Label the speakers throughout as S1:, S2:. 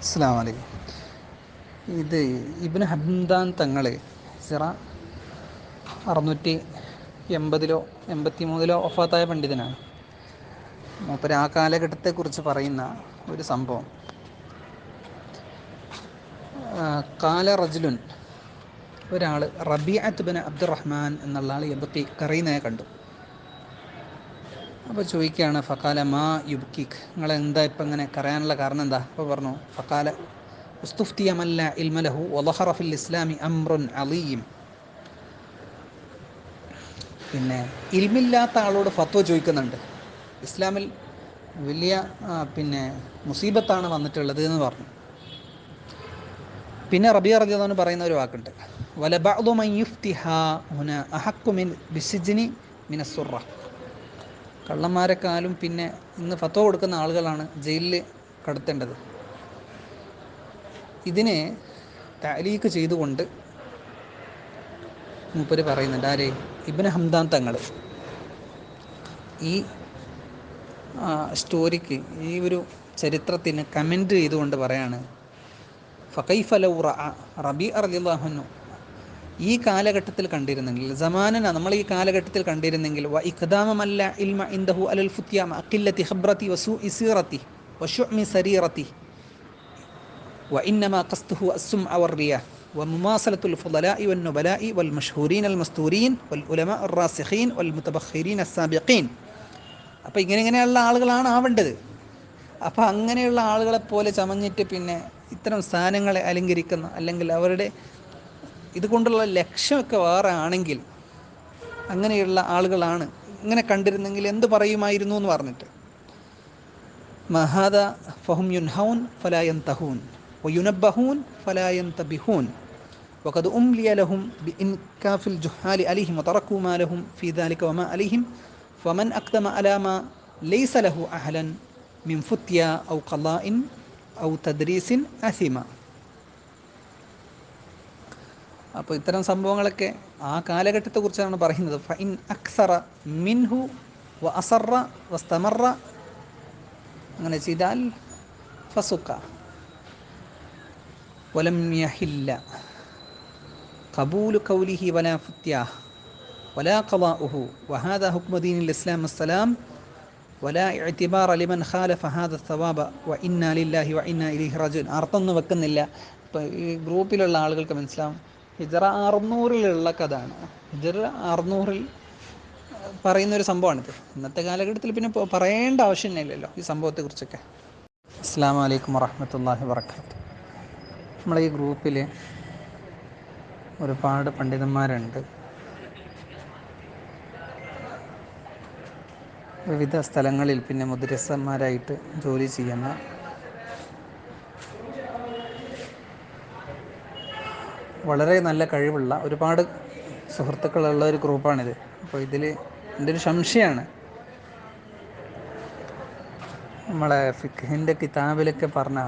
S1: അസ്സാം വലൈക്കും ഇത് ഇബിന് ഹംദാൻ തങ്ങൾ സിറ അറുന്നൂറ്റി എൺപതിലോ എൺപത്തി മൂന്നിലോ ഒഫാത്തായ പണ്ഡിതനാണ്. മൂപ്പര് ആ കാലഘട്ടത്തെക്കുറിച്ച് പറയുന്ന ഒരു സംഭവം. കാല റജുലുൻ ഒരാൾ റബിയത്ത് ബിൻ അബ്ദുറഹ്മാൻ എന്നുള്ള ആൾ എബക്കി കറിയുന്നതിനെ കണ്ടു. അപ്പോൾ ചോദിക്കുകയാണ് ഫക്കാല മാ യുബ്കിക്. നിങ്ങൾ എന്താ ഇപ്പം ഇങ്ങനെ കരയാനുള്ള കാരണം എന്താ? അപ്പോൾ പറഞ്ഞു ഫക്കാല ഉസ്തുഫ്തിയമല്ല ഇൽമലഹു ഒലഹറ ഫിൽ ഇസ്ലാമി അമ്രുൻ അലീം. പിന്നെ ഇൽമില്ലാത്ത ആളോട് ഫത്വ ചോദിക്കുന്നുണ്ട്. ഇസ്ലാമിൽ വലിയ പിന്നെ മുസീബത്താണ് വന്നിട്ടുള്ളത് എന്ന് പറഞ്ഞു. പിന്നെ റബിയ റജിദാന്ന് പറയുന്ന ഒരു വാക്കുണ്ട്. വലബഅദു മൻ യുഫ്തിഹ ഹുന അഹക്കു മിൻ ബിസിജ്നി കള്ളന്മാരെക്കാളും പിന്നെ ഇന്ന് ഫത്വ കൊടുക്കുന്ന ആളുകളാണ് ജയിലിൽ കടത്തേണ്ടത്. ഇതിനെ താലീക്ക് ചെയ്തുകൊണ്ട് മൂപ്പര് പറയുന്നുണ്ട് ആരെ? ഇബിന് ഹംദാൻ തങ്ങൾ ഈ സ്റ്റോറിക്ക് ഈ ഒരു ചരിത്രത്തിന് കമന്റ് ചെയ്തുകൊണ്ട് പറയാണ് ഫക്കൈഫലൗ റബി അറലിള്ളാഹുന്നു ഈ കാലഘട്ടത്തിൽ കണ്ടിരുന്നെങ്കിൽ സമാനന നമ്മൾ ഈ കാലഘട്ടത്തിൽ കണ്ടിരുന്നെങ്കിൽ വ ഇഖ്ദാമമല്ല ഇൽമ ഇൻദഹു അലൽ ഫുത്യാമ അഖില്ലത്തി ഖബ്രത്തി വസു ഇസീറത്തി വശുഅമി സരീറത്തി وإنما قصده السمع والرياء ومماصلة الفضلاء والنبلاء والمشهورين المستورين والعلماء الراسخين والمتبخرين السابقين അപ്പോൾ ഇങ്ങനെ ഇങ്ങനെയുള്ള ആളുകളാണ് ആവേണ്ടത് അപ്പോൾ അങ്ങനെയുള്ള ആളുകളെ പോലെ ചമഞ്ഞിട്ട് പിന്നെ ഇത്തരം സ്ഥാനങ്ങളെ അലങ്കരിക്കുന്ന അല്ലെങ്കിൽ അവരുടെ ഇതുകൊണ്ടുള്ള ലക്ഷ്യമൊക്കെ വേറെ ആണെങ്കിൽ അങ്ങനെയുള്ള ആളുകളാണ് ഇങ്ങനെ കണ്ടിരുന്നെങ്കിൽ എന്ത് പറയുമായിരുന്നു എന്ന് പറഞ്ഞിട്ട് മഹാദ ഫഹും യുൻഹൗൻ ഫലായൻ തഹൂൻ وينبهون فلا ينتبهون وقد أملي لهم بإنكاف الجهال عليهم وتركوا ما لهم في ذلك وما عليهم فمن أقدم على ما ليس له أهلا من فتيا أو قضاء أو تدريس أثما അപ്പോൾ ഇത്തരം സംഭവങ്ങളൊക്കെ ആ കാലഘട്ടത്തെക്കുറിച്ചാണ് പറയുന്നത് ഫൈൻ അക്സറ മിൻഹു വ അസറ വസ്തമറ അങ്ങനെ ചെയ്താൽ ഫസുക്ക ولم يحل قبول قوله ولا فتياه ولا قضاؤه وهذا حكم دين الإسلام السلام ولا اعتبار لمن خالف هذا الثواب وإنا لله وإنا إليه راجعون അർത്ഥമൊന്നും വെക്കുന്നില്ല ഇപ്പോൾ ഈ ഗ്രൂപ്പിലുള്ള ആളുകൾക്ക് മനസ്സിലാവും ഹിജറ അറുന്നൂറിലുള്ള കഥയാണ്. ഹിജറ അറുന്നൂറിൽ പറയുന്ന ഒരു സംഭവമാണിത്. ഇന്നത്തെ കാലഘട്ടത്തിൽ പിന്നെ പറയേണ്ട ആവശ്യമില്ലല്ലോ ഈ സംഭവത്തെക്കുറിച്ചൊക്കെ. അസ്സാം വലൈക്കും വറഹമത്തല്ലാഹി വർക്കാത്തു നമ്മളെ ഈ ഗ്രൂപ്പിൽ ഒരുപാട് പണ്ഡിതന്മാരുണ്ട്. വിവിധ സ്ഥലങ്ങളിൽ പിന്നെ മുദ്രസന്മാരായിട്ട് ജോലി ചെയ്യുന്ന വളരെ നല്ല കഴിവുള്ള ഒരുപാട് സുഹൃത്തുക്കളുള്ള ഒരു ഗ്രൂപ്പാണിത്. അപ്പോൾ ഇതിൽ എന്റെ ഒരു സംശയമാണ് നമ്മളെ ഫിഖിന്റെ കിതാബിലൊക്കെ പറഞ്ഞ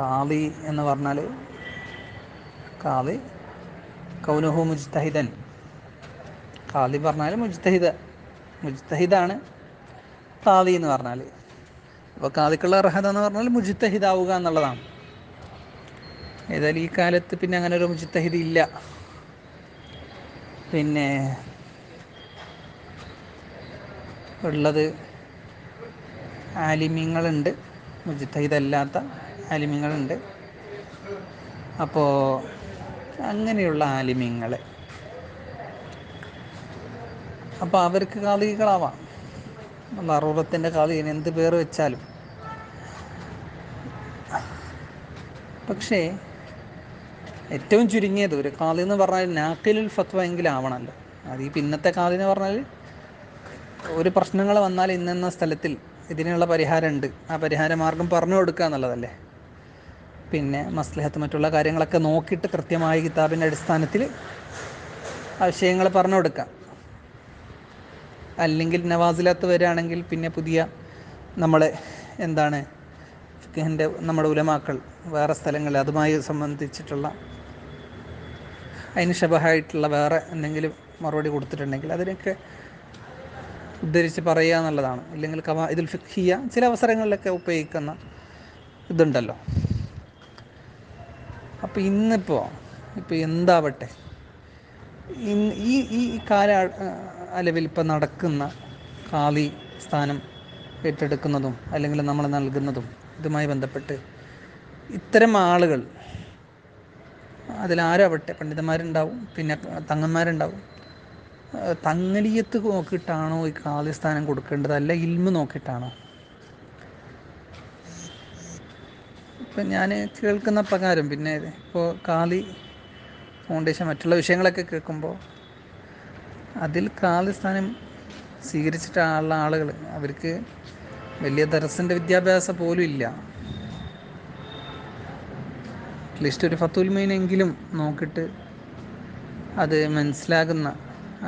S1: കാളി എന്ന് പറഞ്ഞാൽ കാളി കൗനഹു മുജ്തഹിദൻ. കാളി പറഞ്ഞാൽ മുജ്തഹിദ മുജ്തഹിദാണ് കാളി എന്ന് പറഞ്ഞാൽ അപ്പോൾ കാളിക്കുള്ള അർഹത എന്ന് പറഞ്ഞാൽ മുജ്തഹിദാവുക എന്നുള്ളതാണ്. ഏതായാലും ഈ കാലത്ത് പിന്നെ അങ്ങനെ ഒരു മുജിത്തഹിദ് ഇല്ല. പിന്നെ ഉള്ളത് ആലിമ്യങ്ങളുണ്ട് മുജ്തഹിദല്ലാത്ത ആലിമ്യങ്ങളുണ്ട് അപ്പോൾ അങ്ങനെയുള്ള ആലിമ്യങ്ങൾ അപ്പോൾ അവർക്ക് കാളികളാവാം അറുപത്തിന്റെ കാളിന് എന്ത് പേര് വെച്ചാലും. പക്ഷേ ഏറ്റവും ചുരുങ്ങിയത് ഒരു കാളി എന്ന് പറഞ്ഞാൽ നാക്കിലുൽ ഫത്വ എങ്കിലും ആവണമല്ലോ അത് ഈ പിന്നത്തെ കാളി എന്ന് പറഞ്ഞാൽ ഒരു പ്രശ്നങ്ങൾ വന്നാൽ ഇന്നെന്ന സ്ഥലത്തിൽ ഇതിനുള്ള പരിഹാരമുണ്ട് ആ പരിഹാര മാർഗം പറഞ്ഞു കൊടുക്കുക എന്നുള്ളതല്ലേ? പിന്നെ മസ്ലിഹത്ത് മറ്റുള്ള കാര്യങ്ങളൊക്കെ നോക്കിയിട്ട് കൃത്യമായ കിതാബിന്റെ അടിസ്ഥാനത്തിൽ ആ വിഷയങ്ങൾ പറഞ്ഞു കൊടുക്കാം അല്ലെങ്കിൽ നവാസിലത്ത് വരികയാണെങ്കിൽ പിന്നെ പുതിയ നമ്മൾ എന്താണ് ഫിഖിന്റെ നമ്മുടെ ഉലമാക്കൾ വേറെ സ്ഥലങ്ങളിൽ അതുമായി സംബന്ധിച്ചിട്ടുള്ള അതിന് ശബഹായിട്ടുള്ള വേറെ എന്തെങ്കിലും മറുപടി കൊടുത്തിട്ടുണ്ടെങ്കിൽ അതിനൊക്കെ ഉദ്ധരിച്ച് പറയുക എന്നുള്ളതാണ്. ഇല്ലെങ്കിൽ കമാ ഇതിൽ ഫിഖിയ ചില അവസരങ്ങളിലൊക്കെ ഉപയോഗിക്കുന്ന ഇതുണ്ടല്ലോ. അപ്പോൾ ഇന്നിപ്പോൾ ഇപ്പോൾ എന്താവട്ടെ? ഈ ഈ കാല അലവിൽ ഇപ്പം നടക്കുന്ന കാളി സ്ഥാനം ഏറ്റെടുക്കുന്നതും അല്ലെങ്കിൽ നമ്മൾ നൽകുന്നതും ഇതുമായി ബന്ധപ്പെട്ട് ഇത്തരം ആളുകൾ അതിലാരാവട്ടെ പണ്ഡിതന്മാരുണ്ടാവും പിന്നെ തങ്ങന്മാരുണ്ടാവും. തങ്ങലിയത്ത് നോക്കിയിട്ടാണോ ഈ കാളി സ്ഥാനം കൊടുക്കേണ്ടത്? അല്ല ഇൽമ നോക്കിയിട്ടാണോ? ഇപ്പം ഞാൻ കേൾക്കുന്ന പ്രകാരം പിന്നെ ഇപ്പോൾ കാളി ഫൗണ്ടേഷൻ മറ്റുള്ള വിഷയങ്ങളൊക്കെ കേൾക്കുമ്പോൾ അതിൽ കാലിസ്ഥാനം സ്വീകരിച്ചിട്ടുള്ള ആളുകൾ അവർക്ക് വലിയ ദർസിന്റെ വിദ്യാഭ്യാസം പോലും ഇല്ല. അറ്റ്ലീസ്റ്റ് ഒരു ഫത്തുൽമീനെങ്കിലും നോക്കിയിട്ട് അത് മനസ്സിലാകുന്ന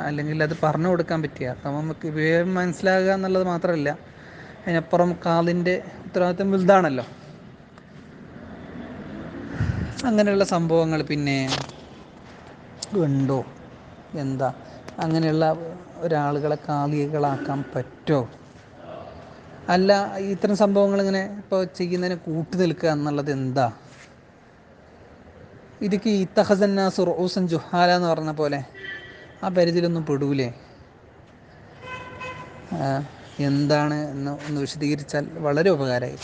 S1: അല്ലെങ്കിൽ അത് പറഞ്ഞു കൊടുക്കാൻ പറ്റിയ നമുക്ക് വിവരം മനസ്സിലാകുക എന്നുള്ളത് മാത്രമല്ല അതിനപ്പുറം കാലിന്റെ ഉത്തരവാദിത്തം വലുതാണല്ലോ. അങ്ങനെയുള്ള സംഭവങ്ങൾ പിന്നെ ഉണ്ടോ? എന്താ? അങ്ങനെയുള്ള ഒരാളുകളെ കാലികളാക്കാൻ പറ്റുമോ അല്ല ഇത്തരം സംഭവങ്ങൾ ഇങ്ങനെ ഇപ്പോൾ ചെയ്യുന്നതിന് കൂട്ടു നിൽക്കുക എന്നുള്ളത് എന്താ? ഇതൊക്കെ ഇത്തഹസന്നാസ് റോസൻ ജുഹാല എന്ന് പറഞ്ഞ പോലെ ആ പരിധിയിലൊന്നും പെടൂലേ? എന്താണ് എന്ന് ഒന്ന് വിശദീകരിച്ചാൽ വളരെ ഉപകാരമായി.